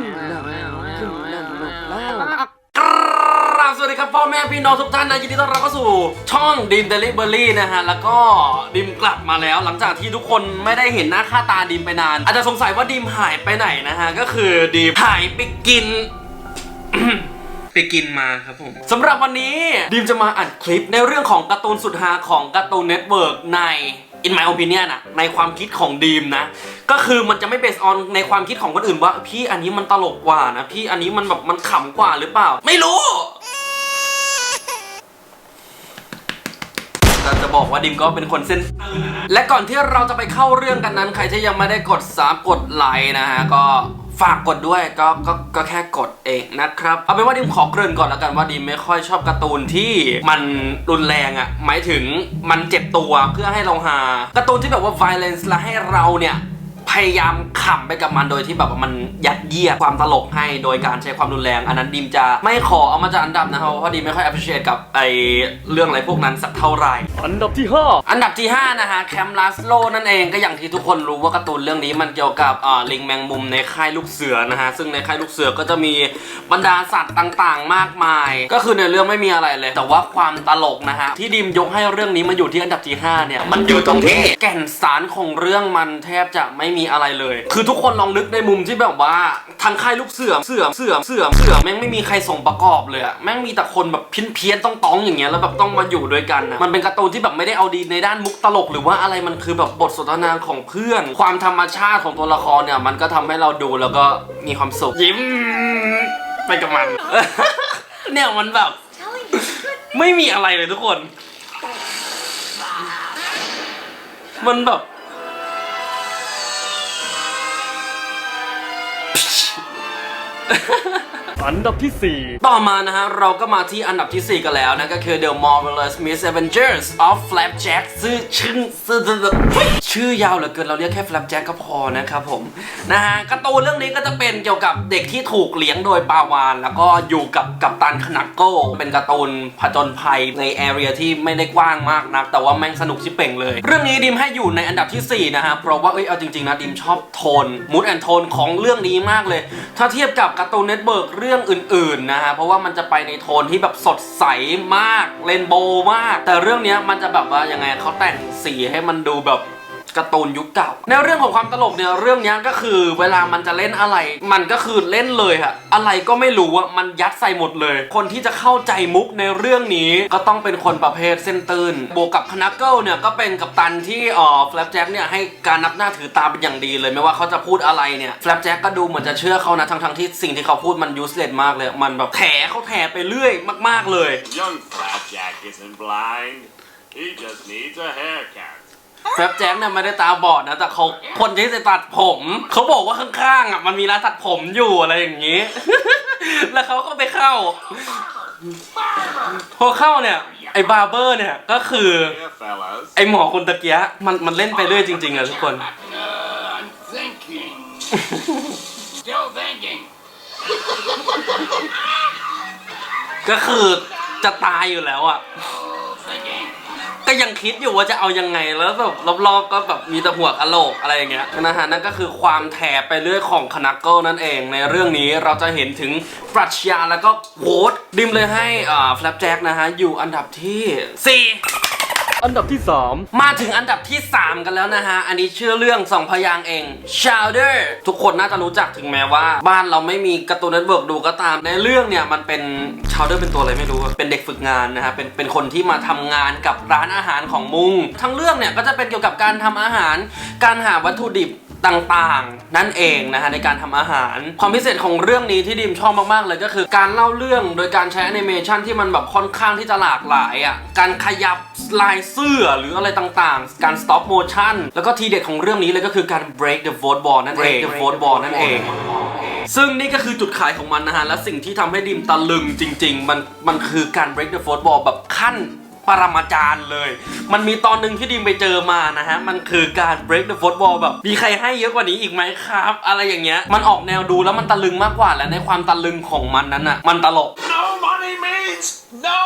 ขึ้นหนักขึ้นหนักหนักแล้วกราบสวัสดีครับพ่อแม่พี่น้องทุกท่านนะยินดีต้อนรับเข้าสู่ช่องดิมเดลิเบอรี่นะฮะแล้วก็ดิมกลับมาแล้ว หลังจากที่ทุกคนไม่ได้เห็นหน้าค่าตาดิมไปนาน อาจจะสงสัยว่าดิมหายไปไหนนะฮะก็คือดิมหายไปกินไปกินมาครับผมสำหรับวันนี้ดิมจะมาอัดคลิปในเรื่องของการ์ตูนสุดฮาของการ์ตูนเน็ตเวิร์กใน in my opinion นะในความคิดของดีมนะ ก็คือมันจะไม่เบสออนในความคิดของคนอื่นว่า พี่อันนี้มันตลกกว่านะ พี่อันนี้มันแบบมันขำกว่าหรือเปล่า ไม่รู้ เราจะบอกว่าดิมก็เป็นคนเส้นตื้นและก่อนที่เราจะไปเข้าเรื่องกันนั้น ใครที่ยังไม่ได้กดซับกดไลค์นะฮะก็ ฝากกดด้วยก็ก็ก็แค่กดเองนะครับ เอาเป็นว่าดิมขอเกริ่นก่อนแล้วกันว่าดิมไม่ค่อยชอบการ์ตูนที่มันรุนแรงอะ่ะหมายถึงมันเจ็บตัวเพื่อให้เราหาการ์ตูนที่แบบว่า violence และให้เราเนี่ย พยายามขำไปกับมันโดยที่แบบว่ามันยัดเยียดความตลกให้โดยการใช้ความรุนแรง อันนั้นดิมจะไม่ขอเอามาจากอันดับนะครับเพราะดิมไม่ค่อย appreciate กับไอเรื่องอะไรพวกนั้นสักเท่าไหร่ อันดับที่อันดับที่ 5 นะฮะแคมลัสโลนั่นเองก็อย่างที่ทุกคนรู้ว่าการ์ตูนเรื่องนี้มันเกี่ยวกับอ่าลิงแมงมุมในค่ายลูกเสือนะฮะซึ่งในค่ายลูกเสือก็จะมีบรรดาสัตว์ต่างๆ มากมาย ก็คือในเรื่องไม่มีอะไรเลย แต่ว่าความตลกนะฮะที่ดิมยกให้เรื่องนี้มาอยู่ที่อันดับที่5เนี่ยมันอยู่ตรงที่แก่นสารของเรื่องมันแทบจะไม่มีอะไรเลย คือทุกคนลองนึกในมุมที่แบบว่าทางค่ายลูกเสือเสือเสือเสือเสือแม่งไม่มีใครส่งประกอบเลยอะแม่งมีแต่คนแบบเพี้ยนเพี้ยนๆต้องต้องๆอย่างเงี้ยแล้วแบบต้องมาอยู่ด้วยกันนะมันเป็นการ์ตูนที่แบบไม่ได้เอาดีในด้านมุกตลก หรือว่าอะไรมันคือแบบบทสนทนาของเพื่อน ความธรรมชาติของตัวละครเนี่ย มันก็ทำให้เราดูแล้วก็มีความสุขยิ้มไปกับมันเนี่ยมันแบบ ไม่มีอะไรเลยทุกคน มันแบบ อันดับที่ต่อมานะฮะ เราก็มาที่อันดับที่ 4 กันแล้วนะ ก็คือ The Marvelous Miss Adventures of Flapjack ชื่อชื่อชื่อชื่อยาวเหลือเกินเราเรียกแค่ Flapjack ก็พอนะครับผม นะฮะการ์ตูนเรื่องนี้ก็จะเป็นเกี่ยวกับเด็กที่ถูกเลี้ยงโดยปาวาน แล้วก็อยู่กับกับตันขนักโก้ เป็นการ์ตูนผจญภัยในแอเรียที่ไม่ได้กว้างมากนัก แต่ว่าแม่งสนุกชิบเป่งเลย เรื่องนี้ดิมให้อยู่ในอันดับทีสี่4นะฮะเพราะว่าเอ้ยเอาจริงๆนะดิมชอบโทนมูดแอนโทนของเรื่องนี้มากเลย ถ้าเทียบกับการ์ตูนเน็ตเบิร์กเรื่องอื่นๆนะฮะเพราะว่ามันจะไปในโทนที่แบบสดใสมากเรนโบว์มาก แต่เรื่องเนี้ยมันจะแบบว่ายังไงเขาแต่งสีให้มันดูแบบ การ์ตูนยุคเก่า ในเรื่องของความตลกเนี่ยเรื่องนี้ก็คือเวลามันจะเล่นอะไร มันก็คือเล่นเลยอะอะไรก็ไม่รู้อะมันยัดใส่หมดเลย คนที่จะเข้าใจมุกในเรื่องนี้ก็ต้องเป็นคนประเภทเส้นตื่นบวกกับคนักเกิลเนี่ยก็เป็นกัปตันที่อ่อแฟลปแจ็คเนี่ยให้การนับหน้าถือตาเป็นอย่างดีเลยไม่ว่าเขาจะพูดอะไรเนี่ยแฟลปแจ็คก็ดูเหมือนจะเชื่อเขานะทั้งๆที่สิ่งที่เขาพูดมันยูสเลสมากเลย มันแบบแถเขาแถไปเรื่อยมาก ๆเลย Young Flapjack isn't blind. He just needs a haircut. แฟบแจ็คเนี่ยไม่ได้ตาบอดนะแต่เขาคนที่จะตัดผม เขาบอกว่าข้างๆอะมันมีร้านตัดผมอยู่อะไรอย่างนี้ แล้วเขาก็ไปเข้า พอเข้าเนี่ย ไอ้บาร์เบอร์เนี่ยก็คือ ไอ้หมอคนตะเกียะมันมันเล่นไปเรื่อยจริงๆอะทุกคน ก็คือจะตายอยู่แล้วอะ ก็ยังคิดอยู่ว่าจะเอายังไงแล้วแบบรอบๆก็แบบมีแต่หัวกะโหลกอะไรอย่างเงี้ยนะฮะนั่นก็คือความแถไปเรื่อยของคนักเกลนั่นเองในเรื่องนี้เราจะเห็นถึงปรัชญาแล้วก็โค้ดดิมเลยให้อ่าแฟลปแจ็คนะฮะอยู่อันดับที่4 4 อันดับที่มาถึงอันดับที่ 3 กันแล้วนะฮะ อันนี้ชื่อเรื่องสองพยางเอง Chowder ทุกคนน่าจะรู้จักถึงแม้ว่า บ้านเราไม่มีการ์ตูนเน็ตเวิร์กดูก็ตาม ในเรื่องเนี่ยมันเป็น Chowder เป็นตัวอะไรไม่รู้ เป็นเด็กฝึกงานนะฮะ เป็นเป็นคนที่มาทำงานกับร้านอาหารของมุง ทั้งเรื่องเนี่ยก็จะเป็นเกี่ยวกับการทำอาหาร การหาวัตถุดิบ ต่างๆ นั่นเองนะฮะในการทำอาหาร ความพิเศษของเรื่องนี้ที่ดิมชอบมากๆเลยก็คือ การเล่าเรื่องโดยการใช้แอนิเมชันที่มันแบบค่อนข้างที่จะหลากหลายอะการขยับลายเสื้อหรืออะไรต่างๆ การ stop motion แล้วก็ทีเด็ดของเรื่องนี้เลยก็คือการ break the fourth wall นั่นเอง the fourth wall นั่นเองซึ่งนี่ก็คือจุดขายของมันนะฮะ และสิ่งที่ทำให้ดิมตะลึงจริง ๆ มันมันคือการ break the fourth wall แบบขั้น ปรมาจารย์เลย มันมีตอนหนึ่งที่ดิมไปเจอมานะฮะ มันคือการ break the fourth wall แบบ มีใครให้เยอะกว่านี้อีกไหมครับ อะไรอย่างเงี้ย มันออกแนวดูแล้วมันตะลึงมากกว่า และในความตะลึงของมันนั้นอะ มันตลก No money means no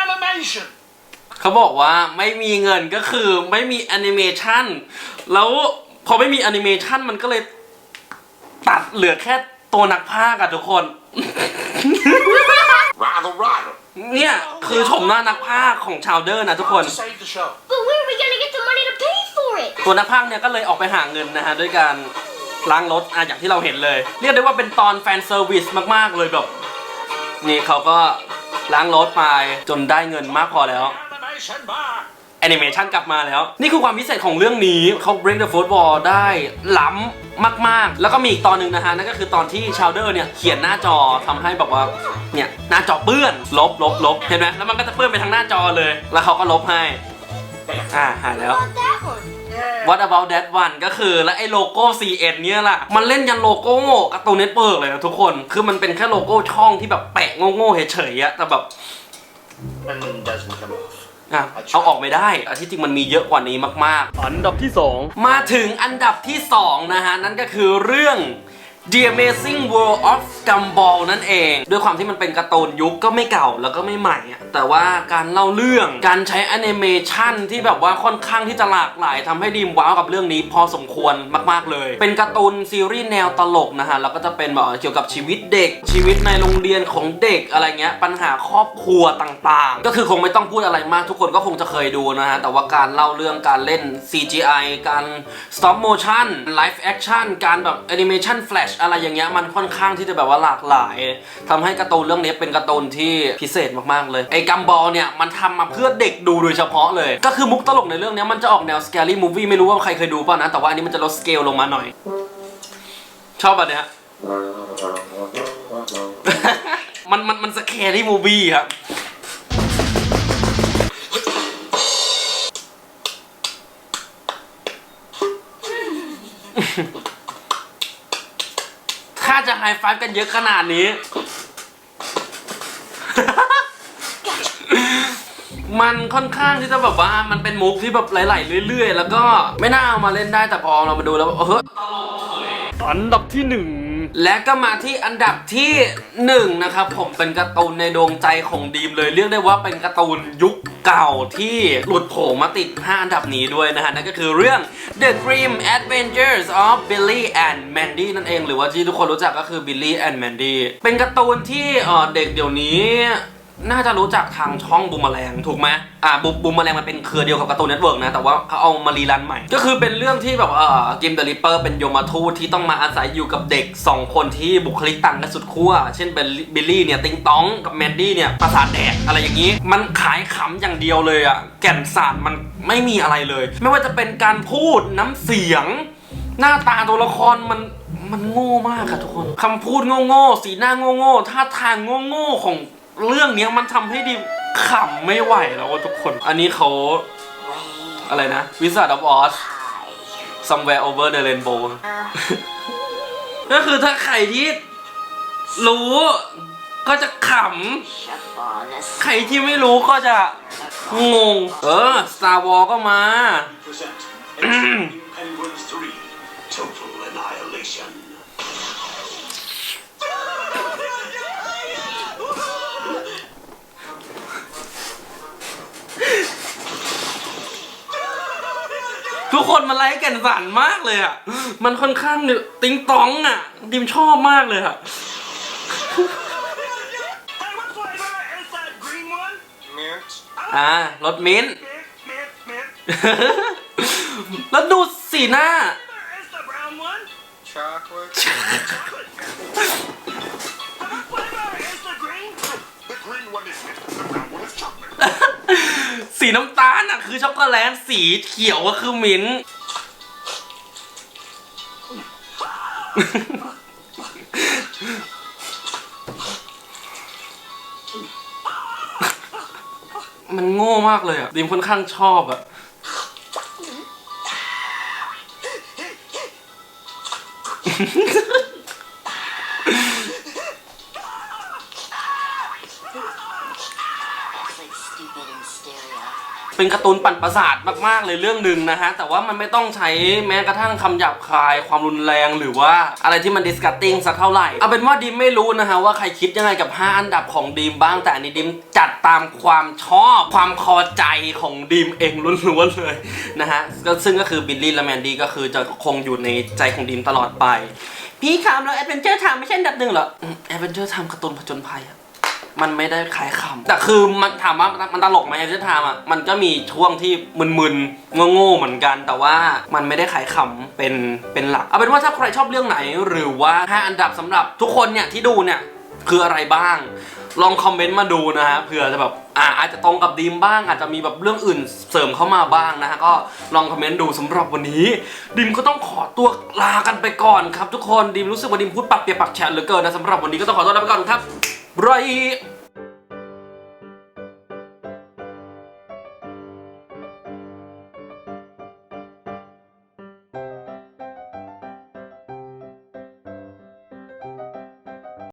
animation. เขาบอกว่าไม่มีเงินก็คือไม่มีแอนิเมชันแล้วพอไม่มีแอนิเมชันมันก็เลยตัดเหลือแค่ตัวนักพากย์อะทุกคน Rather, rather. เนี่ย คือชมหน้านักพากย์ของชาวเดอร์นะทุกคน To save the show. But where are we gonna get the money to pay for it? ตัวนักพากย์เนี่ยก็เลยออกไปหาเงินนะฮะด้วยการล้างรถอะอย่างที่เราเห็นเลย เรียกได้ว่าเป็นตอนแฟนเซอร์วิสมากๆเลยแบบ นี่เขาก็ล้างรถไปจนได้เงินมากพอแล้ว Animation bar. แอนิเมชันกลับมาแล้ว นี่คือความพิเศษของเรื่องนี้เขา break the fourth wall ได้ล้ำมากๆ แล้วก็มีอีกตอนหนึ่งนะฮะ นั่นก็คือตอนที่ชาวเดอร์เนี่ย เขียนหน้าจอทำให้แบบว่า เนี่ย หน้าจอเปื้อนลบลบลบเห็นไหมแล้วมันก็จะเปื้อนไปทั้งหน้าจอเลย แล้วเขาก็ลบให้ อ่าหายแล้ว About that one. What about that one ก็คือแล้วไอ้โลโก้ CN เนี่ยล่ะ มันเล่นยันโลโก้การ์ตูนเน็ตเวิร์กเลยนะทุกคน คือมันเป็นแค่โลโก้ช่องที่แบบแปะโง่ๆเฉยๆอะแต่แบบ And doesn't come off. อะเอาออกไม่ได้อันที่จริงมันมีเยอะกว่านี้มากๆ อันดับที่สองมาถึงอันดับที่ 2 นะฮะ นั่นก็คือเรื่อง The Amazing World of Gumball นั่นเอง ด้วยความที่มันเป็นการ์ตูนยุคก็ไม่เก่าแล้วก็ไม่ใหม่อะแต่ว่าการเล่าเรื่องการใช้แอนิเมชันที่แบบว่าค่อนข้างที่จะหลากหลายทำให้ดีมว้าวกับเรื่องนี้พอสมควรมาก ๆ เลย เป็นการ์ตูนซีรีส์แนวตลกนะฮะแล้วก็จะเป็นแบบเกี่ยวกับชีวิตเด็ก ชีวิตในโรงเรียนของเด็กอะไรเงี้ยปัญหาครอบครัวต่างๆ ก็คือคงไม่ต้องพูดอะไรมากทุกคนก็คงจะเคยดูนะฮะแต่ว่าการเล่าเรื่องการเล่น CGI การ stop motion live action การแบบ animation flash อะไรอย่างเงี้ยมันค่อนข้างที่จะแบบว่าหลากหลายทำให้การ์ตูนเรื่องนี้เป็นการ์ตูนที่พิเศษมากๆเลยไอ้กัมบอลเนี่ยมันทำมาเพื่อเด็กดูโดยเฉพาะเลย ก็คือมุกตลกในเรื่องนี้มันจะออกแนว scary movie ไม่รู้ว่าใครเคยดูป่ะนะแต่ว่าอันนี้มันจะลดสเกลลงมาหน่อย ชอบอันเนี้ยมันมันมันสแครี่มูฟวี่ครับ ไฮไฟฟ์กันเยอะขนาดนี้ มันค่อนข้างที่จะแบบว่ามันเป็นมุกที่แบบไหลๆเรื่อย ๆ แล้วก็ไม่น่าเอามาเล่นได้แต่พอเรามาดูแล้วเอออันดับที่หนึ่ง และก็มาที่อันดับที่หนึ่งนะครับผมเป็นการ์ตูนในดวงใจของดีมเลยเรียกได้ว่าเป็นการ์ตูนยุคเก่าที่หลุดโผล่มาติด 5 อันดับนี้ด้วยนะฮะนั่นก็คือเรื่อง The Grim Adventures of Billy and Mandy นั่นเอง หรือว่าที่ทุกคนรู้จักก็คือ Billy and Mandy เป็นการ์ตูนที่เอ่อเด็กเดี๋ยวนี้ น่าจะรู้จักทางช่องบูมแมลงถูกไหมอ่าบูบูมแมลงมันเป็นเครือเดียวกับการ์ตูนเน็ตเวิร์กนะ แต่ว่าเขาเอามารีรันใหม่ ก็คือเป็นเรื่องที่แบบเอ่อกิมเดลิปเปอร์เป็นโยมาทูตที่ต้องมาอาศัยอยู่กับเด็ก 2 คนที่บุคลิกต่างกันสุดขั้ว เช่นเป็นบิลลี่เนี่ย ติงตองกับแมนดี้เนี่ยประสาทแดกอะไรอย่างนี้ มันขายขำอย่างเดียวเลยอะแก่นสารมันไม่มีอะไรเลย ไม่ว่าจะเป็นการพูดน้ำเสียง หน้าตาตัวละครมันมันโง่มากค่ะทุกคนคำพูดโง่ๆสีหน้าโง่ๆท่าทางโง่ๆของ เรื่องเนี้ยมันทำให้ดิมขำไม่ไหวแล้วอะทุกคน อันนี้เขาอะไรนะ Wizard of Oz Somewhere Over the Rainbow ก็คือถ้าใครที่รู้ก็จะขำ ใครที่ไม่รู้ก็จะงง เออ Star Wars ก็มา มันไลค์แก่นสารมากเลยอะ มันค่อนข้างติงตองอะ ดิมชอบมากเลยอะ Hey, what flavor is that green one? Mint. อ่ารถมิ้นท์ Mint, mint, mint. แล้วดูสีหน้า Where is the brown one? Chocolate. Chocolate. And what flavor is the green? The green one is mint. The brown one is chocolate. สีน้ำตาลอะคือช็อกโกแลต สีเขียวก็คือมิ้นท์ มันโง่มากเลยอะดิมค่อนข้างชอบอะ เป็นการ์ตูนปั่นประสาทมากๆเลยเรื่องหนึ่งนะฮะ แต่ว่ามันไม่ต้องใช้แม้กระทั่งคำหยาบคายความรุนแรงหรือว่าอะไรที่มันดิสกัตติ้งสักเท่าไหร่ เอาเป็นว่าดิมไม่รู้นะฮะว่าใครคิดยังไงกับ 5 อันดับของดิมบ้างแต่อันนี้ดิมจัดตามความชอบความพอใจของดิมเองล้วนๆเลยนะฮะก็ซึ่งก็คือบิลลี่และแมนดี้ก็คือจะคงอยู่ในใจของดิมตลอดไป พี่คำแล้วแอดเวนเจอร์ไทม์ไม่ใช่อันดับหนึ่งเหรอแอดเวนเจอร์ไทม์การ์ตูนผจญภัยอะ มันไม่ได้ขายคำแต่คือมันถามว่ามันตลกไหมแอดเวนเจอร์ไทม์อะมันก็มีช่วงที่มึนๆโง่ๆเหมือนกัน แต่ว่ามันไม่ได้ขายคำเป็นเป็นหลักเอาเป็นว่าถ้าใครชอบเรื่องไหน หรือว่าห้าอันดับสำหรับทุกคนเนี่ยที่ดูเนี่ยคืออะไรบ้าง ลองคอมเมนต์มาดูนะฮะเผื่อจะแบบอ่าอาจจะตรงกับดีมบ้าง อาจจะมีแบบเรื่องอื่นเสริมเข้ามาบ้างนะฮะก็ลองคอมเมนต์ดูสำหรับวันนี้ ดิมก็ต้องขอตัวลากันไปก่อนครับ ทุกคนดิมรู้สึกว่าดิมพูดปักเปียกปักแฉะเหลือเกินนะสำหรับวันนี้ก็ต้องขอตัวลาไปก่อนครับ ไร